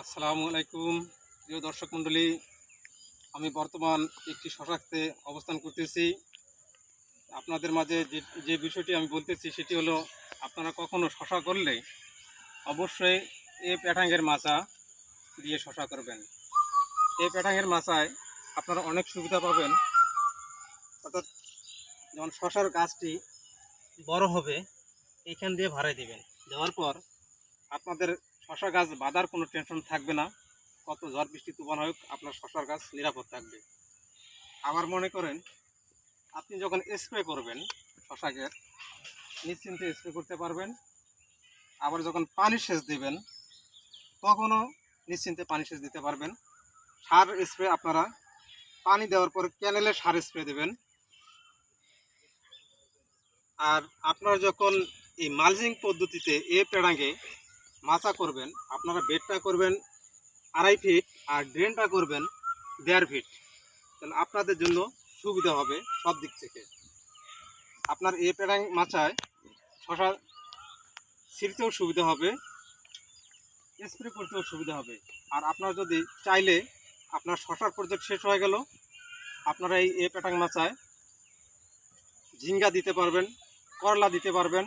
আসসালামু আলাইকুম, প্রিয় দর্শক মণ্ডলী। আমি বর্তমান একটি শশাক্তে অবস্থান করতেছি। আপনাদের মাঝে যে বিষয়টি আমি বলতেছি সেটি হলো, আপনারা কখনো শশা করলে অবশ্যই এ প্যাটাঙ্গের মাচা দিয়ে শশা করবেন। এই প্যাটাঙ্গের মাচায় আপনারা অনেক সুবিধা পাবেন। অর্থাৎ যখন শশার গাছটি বড় হবে, এখান দিয়ে ভাড়াই দেবেন। দেওয়ার পর আপনাদের শশা গাছ বাঁধার কোনো টেনশন থাকবে না। কত ঝড়, বৃষ্টি, তুফান হোক, আপনার শশার গাছ নিরাপদ থাকবে। আবার মনে করেন, আপনি যখন স্প্রে করবেন শশাকে, নিশ্চিন্তে স্প্রে করতে পারবেন। আবার যখন পানি সেচ দেবেন, তখনও নিশ্চিন্তে পানি সেচ দিতে পারবেন। সার স্প্রে আপনারা পানি দেওয়ার পর ক্যানেলে সার স্প্রে দেবেন। আর আপনারা যখন এই মালজিং পদ্ধতিতে এ পেড়াঙ্গে মাচা করবেন, আপনারা বেডটা করবেন আড়াই ফিট আর ড্রেনটা করবেন দেড় ফিট তাহলে আপনাদের জন্য সুবিধা হবে সব দিক থেকে। আপনার এ পেড়াং মাচায় শশা ছিঁড়তেও সুবিধা হবে, স্প্রে করতেও সুবিধা হবে। আর আপনারা যদি চাইলে আপনার শশার প্রজেক্ট শেষ হয়ে গেল, আপনারা এই এ পেটাং মাচায় ঝিঙ্গা দিতে পারবেন, করলা দিতে পারবেন,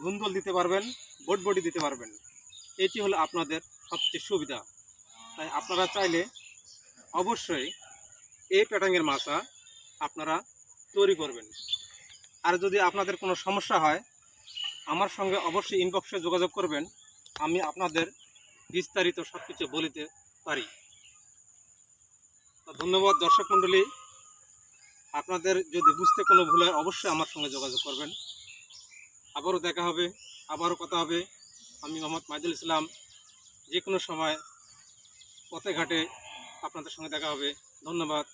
ধুন্দল দিতে পারবেন, বটবটি দিতে পারবেন। এটি হলো আপনাদের সবচেয়ে সুবিধা। তাই আপনারা চাইলে অবশ্যই এই প্যাটাঙ্গের মাছা আপনারা তৈরি করবেন। আর যদি আপনাদের কোনো সমস্যা হয়, আমার সঙ্গে অবশ্যই ইনবক্সে যোগাযোগ করবেন। আমি আপনাদের বিস্তারিত সব কিছু বলিতে পারি। ধন্যবাদ দর্শক মণ্ডলী। আপনাদের যদি বুঝতে কোনো ভুল হয়, অবশ্যই আমার সঙ্গে যোগাযোগ করবেন। আবারও দেখা হবে, আবারও কথা হবে। আমি মোহাম্মদ মাইদুল ইসলাম। যে কোনো সময় পথে ঘাটে আপনাদের সঙ্গে দেখা হবে। ধন্যবাদ।